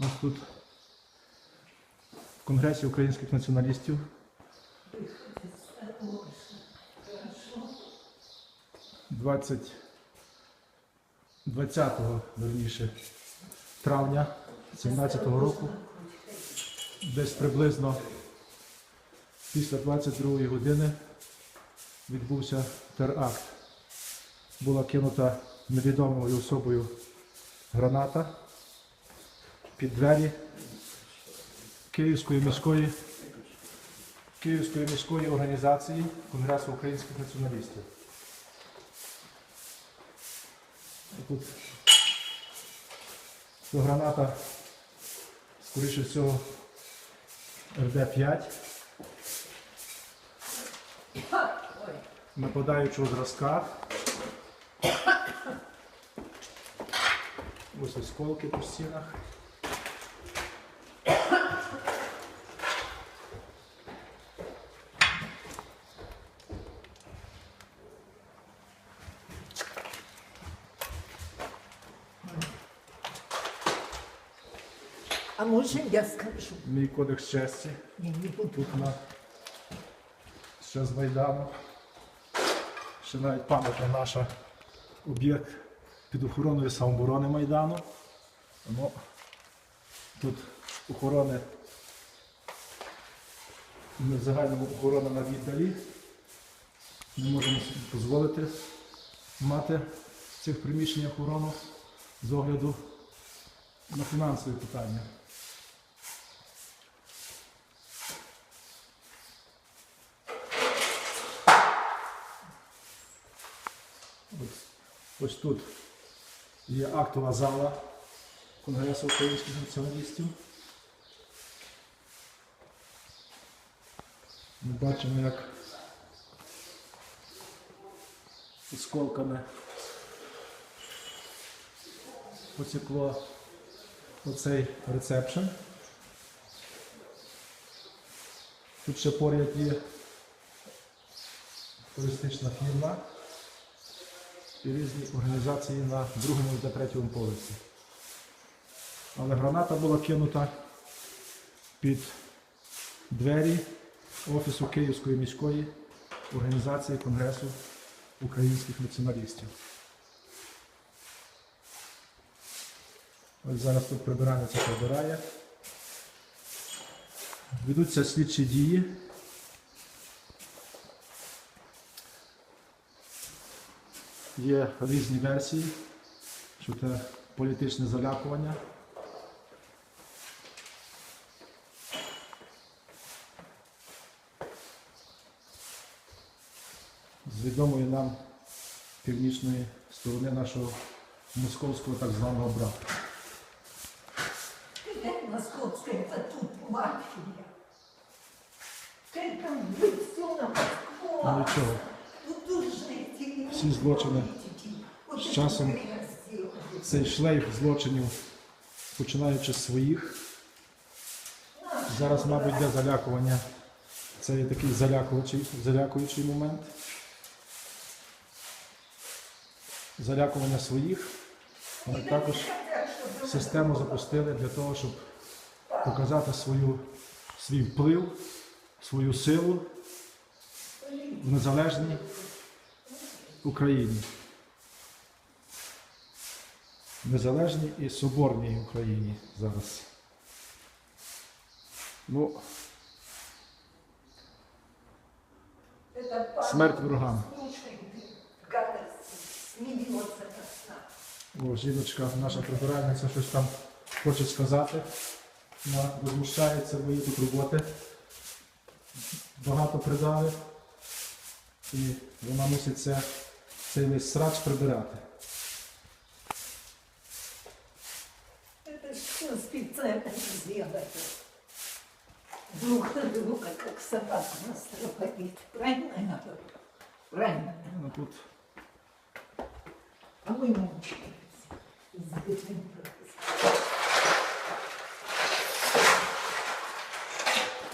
У нас тут в Конгресі українських націоналістів. Двадцять 20 верніше, травня 17 року, десь приблизно після 22-ї години відбувся теракт. Була кинута невідомою особою граната під двері Київської міської, Київської міської організації Конгресу українських націоналістів. Тут ця граната, скоріше всього, РД-5 нападаючого зразка. Ось осколки по стінах. А може я скажу? Мій кодекс честі. Ні, не буду. Тут на ще з Майдану. Ще навіть пам'ятна наша об'єкт під охороною самооборони Майдану. Ну, тут охорони ми в загальному охорона на віддалі. Не можемо собі дозволити мати в цих приміщеннях охорону з огляду на фінансові питання. Ось, ось тут є актова зала Конгресу українських націоналістів. Ми бачимо, як осколками потекло оцей рецепшн. Тут ще поряд є туристична фірма і різні організації на другому та третьому поверсі. Але граната була кинута під двері Офісу Київської міської організації Конгресу українських націоналістів. Ось зараз тут прибиральниця прибирає. Ведуться слідчі дії. Є різні версії, що це політичне залякування. З відомої нам північної сторони нашого московського так званого брата. Ты московская, это тут мафия. Ты там все на Ну Москву. нічого, Тут уже всі злочини з часом цей шлейф злочинів, починаючи з своїх, зараз, мабуть, йде залякування. Це є такий залякуючий, залякуючий момент. Залякування своїх. Але також систему запустили для того, щоб показати свою, свій вплив, свою силу в незалежній Україні. Незалежній і соборній Україні зараз. Ну, Смерть ворогам. О, жіночка, наша прибиральниця щось там хоче сказати. Вона возмущається, бо їй тут роботи. Багато придали. І вона мусить це, цей весь срач прибирати. Это все специально сделано. Друг на друга, как собака настроить. Правильно я говорю? Правильно. Ну, тут А мы мучаемся. Избегаем.